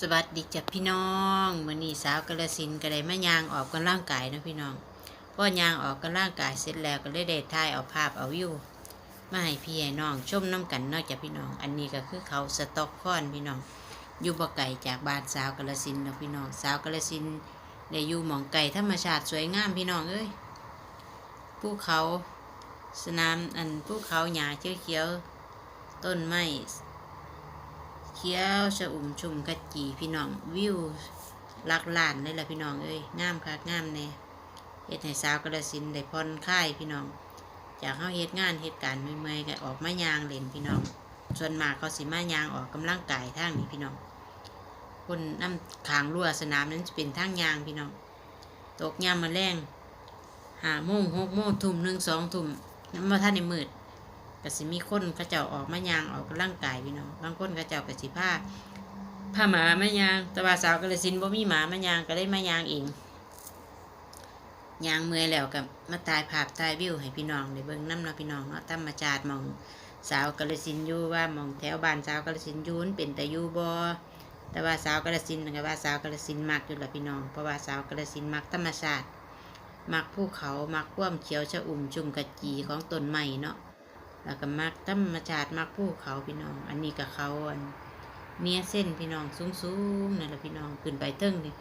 สวัสดีจ้ะพี่น้องมื้อนี้สาวกระสินก็ได้มายางออกกำลังกายนะพี่น้องพอยางออกกำลังกายเสร็จแล้วก็เลยได้ถ่ายเอาภาพเอาวิวมาให้พี่ให้น้องชมน้ำกันนอกจากพี่น้อง อันนี้ก็คือเขาสต็อกคอนพี่น้อง อยู่บ่ไกลจากบ้านสาวกระสินนะพี่น้องสาวกระสินได้อยู่หมองไก่ธรรมชาติสวยงามพี่น้องเอ้ยภูเขาสนามอันภูเขาหญ้าเขียวๆต้นไม้ เขียวชะอุ่มชุ่มกะจีพี่น้องวิวหลักล้านเลยล่ะพี่น้องเอ้ยงามคักงามแน่เฮ็ดให้สาวกระสินได้ผ่อนคลายพี่น้อง จากเฮาเฮ็ดงานเฮ็ดการเมื่อยๆก็ออกมายางเล่นพี่น้อง ส่วนมากเขาสิมายางออกกำลังกายทางนี้พี่น้องคนน้ำขางรั้วสนามนั้นจะเป็นทางยางพี่น้อง ตกยามมาแรงหาโมงหกโมงทุ่มหนึ่งสองทุ่มน้ำมาท่านในมืด ก็สิมีคนเขาเจ้าออกมายางออกกำลังกายพี่น้องบางคนเขาเจ้าก็สิผ้าผ้าหมามายางแต่ว่าสาวก็เลยสินบ่มีหมามายางก็ได้มายางเองยางเมื่อยแล้วกับมาตายภาพตายวิวให้พี่น้องได้เบิ่งน้ำเนาะพี่น้องเนาะธรรมชาติหมองสาวกระสินยู่ว่ามองแถวบ้านสาวกระสินยูนเป็นแต่ยูบ่แต่ว่าสาวกระสินธุ์ก็ว่าสาวกระสินมักอยู่ละพี่น้องเพราะว่าสาวกระสินมักธรรมชาติมักภูเขามักความเขียวชะอุ่มชุ่มกะจีของต้นไม้เนาะ แล้วก็มักธรรมชาติมักภูเขาพี่น้อง อันนี้กับเขาอันเมียเส้นพี่น้องสูงๆนั่นแหละพี่น้องขึ้นไปเทิงนี่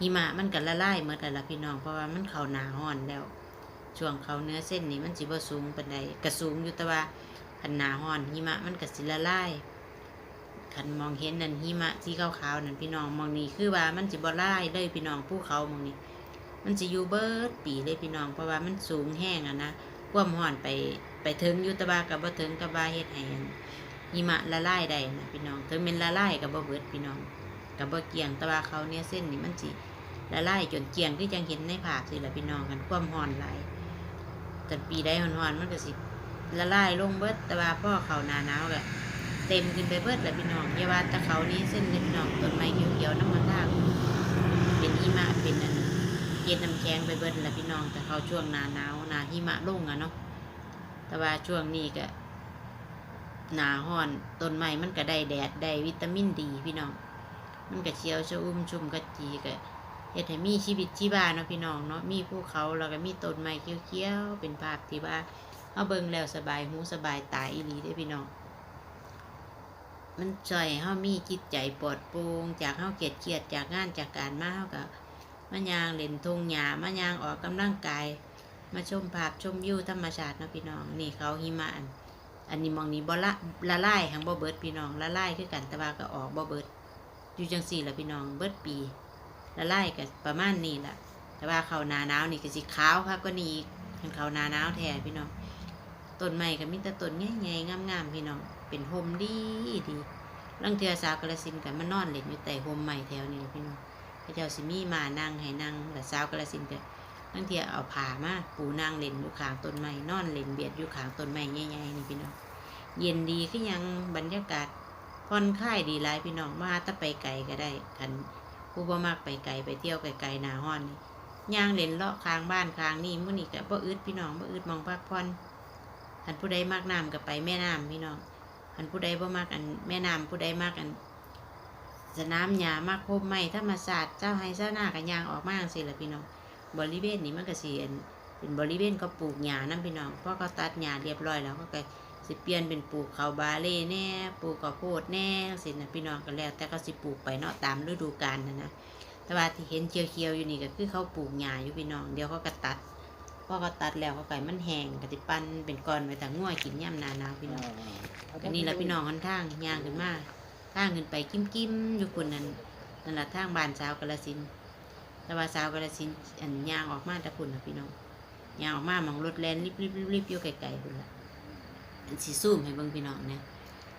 หิมะมันก็ละลายเมื่อแต่ละพี่น้องเพราะว่ามันเขาหนาห้อนแล้ว ช่วงเขาเนื้อเส้นนี่มันสิบ่สูงปานใดกระสูงอยู่แต่ว่าคันหนาห้อนหิมะมันก็สิละลายคันมองเห็นนั่นหิมะที่ขาวๆนั่นพี่น้องมองนี่คือว่ามันสิบ่ละลายเลยพี่น้องภูเขามองนี่มันสิอยู่เบิดปีเลยพี่น้องเพราะว่ามันสูงแห้งอะนะความร้อนไปไปถึงยุตบากับบ่ถึงกับบาเฮ็ดให้อันหิมะละลายได้นะพี่น้องถึงเป็นละลายกับบ่เบิดพี่น้องกับบ่เกี่ยงตะบาเขาเนี่ยเส้นนี่มันสิละลายจนเกี่ยงที่จังเห็นในภาพสิละพี่น้องกันความร้อนหลายแต่ปีใดร้อนๆมันก็สิละลายลงเบิดต่ว่าพ่อเขาหนาหนาวก็เต็มขึ้นไปเบิดแหละพี่น้องอย่าว่าต่เขานี้เส้นเลยพี่น้องต้นไม้เขียวๆน้ำมันทางเป็นหิมะเป็นอันเย็นน้ำแข็งไปเบิดแหละพี่น้องแต่เขาช่วงหนาหนาวหนาหิมะลงอะเนาะ แต่ว่าช่วงนี้ก็หนาห้อนต้นไม้มันก็ได้แดดได้วิตามินดี พี่น้อง มันก็เชียวชอุ่มชุ่มกะจีก็เฮ็ดให้มีชีวิตชีวาเนาะพี่น้องเนาะมีภูเขาแล้วก็มีต้นไม้เขียวๆเป็นภาพที่ว่าเฮาเบิ่งแล้วสบายหูสบายตาอีหลีเด้พี่น้อง มันช่วยเฮามีจิตใจปลอดโปร่งจากเฮาเครียดเครียดจากงานจากการมาเฮาก็มายางเล่นทงหญ้ามายางออกกำลังกาย มาชมภาพชมวิวธรรมชาตินะพี่น้อง นี่เขาหิมะอันอันนี้มองนี้บ่ละละลายหังบ่เบิดพี่น้องละลายคือกันต่ว่าก็ออกบ่เบิดอยู่จังสี่ละพี่น้องเบิดปีละลายก็ประมาณนี้แหละแต่ว่าเขาหนาหนาวนี่ก็สิขาวค่ะก็นี่ทันเขาหนาหนาวแท้พี่น้องต้นไม้ก็มีแต่ต้นใหญ่ๆงามๆพี่น้องเป็นโฮมดีดีลังเทือสาวกระสินกันมานอนเล่นอยู่ใต้โฮมใหม่แถวนี้พี่น้องพระเจ้าสิมีมานั่งให้นั่งแล้วสาวกระสินก็ ตั้งเทียเอาผ้ามาปูนั่งเล่นอยู่ข้างต้นไม้นอนเล่นเบียดอยู่ข้างต้นไม้ใหญ่ๆนี่พี่น้องเย็นดีคือยังบรรยากาศผ่อนคลายดีหลายพี่น้องมาถ้าไปไกลก็ได้คันผู้บ่มากไปไกลไปเที่ยวไกลๆนาห้อนนี่ย่างเล่นเลาะข้างบ้านข้างนี่มื้อนี้ก็บ่อึดพี่น้องบ่อึดมองพักผ่อนคันผู้ใดมากน้ำก็ไปแม่น้ำพี่น้องคันผู้ใดบ่มากอันแม่น้ำผู้ใดมากอันสนามหญ้ามากพบไม้ธรรมศาสตร์เจ้าให้เจ้าหน้ากันยางออกมาสิละพี่น้อง บริเวณนี้มันก็สิอันเป็นบริเวณเขาปลูกหญ้านั่นพี่น้องเพราะเขาตัดหญ้าเรียบร้อยแล้วก็ก็สิเปลี่ยนเป็นปลูกข้าวบาเล่แน่ปลูกข้าวโพดแน่สินะพี่น้องก็แล้ว แต่เขาสิปลูกไปเนาะตามฤดูกาลนะนะแต่ว่าที่เห็นเขียวๆอยู่นี่ก็คือเขาปลูกหญ้าอยู่พี่น้องเดี๋ยวเขาก็ตัดพอเขาตัดแล้วเขาไก่มันแห้งก็สิปั้นเป็นก้อนไว้แต่ง่วกินย่ำหนาหนาวพี่น้องอันนี้แหละพี่น้องค่อนข้างย่างขึ้นมาทางขึ้นไปกิ้มกิ้มๆอยู่คนนั้นนั่นแหละทางบ้านสาวกาลสินธุ์ แต่ว่าสาวกาลสินอันยางออกมาแตะพุ่นะพี่น้องยางออกมามองรถแลนรีบรีบรีบรีบอยู่ไกลๆพุ่นละอันสีซูมให้เบิ่งพี่น้องเนี่ย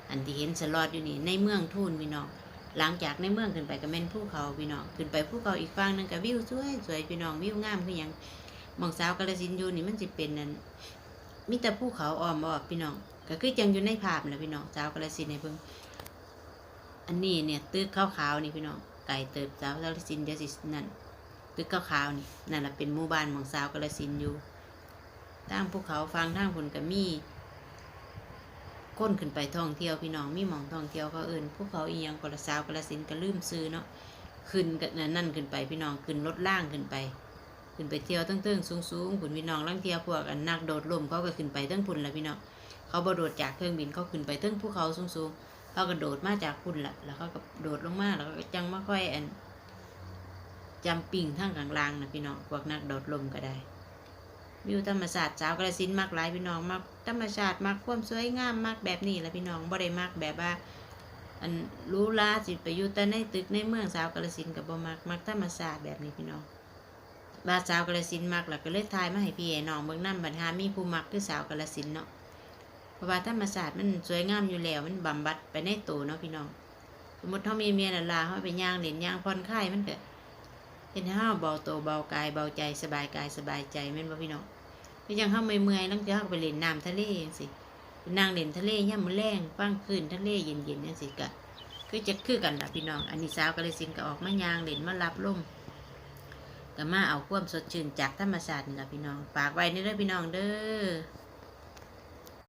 อันที่เห็นสลอดอยู่นี่ในเมืองทุ่นพี่น้องหลังจากในเมืองขึ้นไปก็แม่นภูเขาพี่น้องขึ้นไปภูเขาอีกฝั่งนึงก็วิวสวยสวยพี่น้องวิวงามคือหยังมองสาวกาลสินอยู่นี่มันสิเป็นนั่นมีแต่ภูเขาอ้อมรอบพี่น้อง ก็คือจังอยู่ในภาพแหละพี่น้องสาวกระสินในเพิ่งอันนี้เนี่ยตึกขาวๆนี่พี่น้องไก่เติบสาวกระสินเดี๋ยวสินั่น ตึกขาวๆนี่นั่นแหละเป็นหมู่บ้านของสาวกระสินอยู่ทางภูเขาฟังทางผลก็มีคนขึ้นไปท่องเที่ยวพี่น้องมีหมองท่องเที่ยวเขาเอื่นพวกเขาอียังกระสาวกระสินธุ์ก็ลืมซื้อเนาะขึ้นกันนั่นขึ้นไปพี่น้องขึ้นรถล่างขึ้นไป ขึ้นไปเที่ยวตั้งเติ้งสูงสูงๆคุณพี่น้องลังเที่ยวพวกอันนักโดดร่มเขาก็ขึ้นไปตั้งพุ่นละพี่น้องเขาบ่โดดจากเครื่องบินเขาขึ้นไปตั้งภูเขาสูงสูงๆเขาก็โดดมาจากพุ่นละแล้วเขาก็โดดลงมาแล้วก็จังมาค่อยอัน จำปิ่งทั้งกลางล่างนะพี่น้องพวกนักโดดร่มก็ได้วิวธรรมศาสตร์สาวกระสินมักหลายพี่น้องมักธรรมชาติมักความสวยงามมักแบบนี้แหละพี่น้องบ่ได้มักแบบว่า อันรู้ลาสิไปอยู่แต่ในตึกในเมืองสาวกระสินกับบ่มักมักธรรมศาสตร์แบบนี้พี่น้องบาสาวกระสินมักแล้วก็เลยทายมาให้พี่ให้น้องเบิ่งนำบัดหามีผู้มักคือสาวกระสินเนาะเพราะว่าธรรมศาสตร์มันสวยงามอยู่แล้วมันบำบัดไปในตัวเนาะพี่น้องสมมติเฮามีเมียน่ะลาเฮาไปย่างเล่นย่างผ่อนคลายมันเฮ็ด ให้เฮาเบาตัวเบากายเบาใจสบายกายสบายใจแม่นบ่พี่น้องก็ยังเข้าเมื่อยๆแล้วจะเข้าไปเล่นน้ำทะเลจังสิไปนั่งเล่นทะเลย่ำมือแรงฟังคืนทะเลเย็นๆจังสิกะคือจะคือกันล่ะพี่น้อง อันนี้สาวก็เลยสินก็ออกมายางเล่นมารับลมก็มาเอาความสดชื่นจากธรรมชาตินี่ล่ะพี่น้องฝากไว้นี่เด้อพี่น้องเด้อ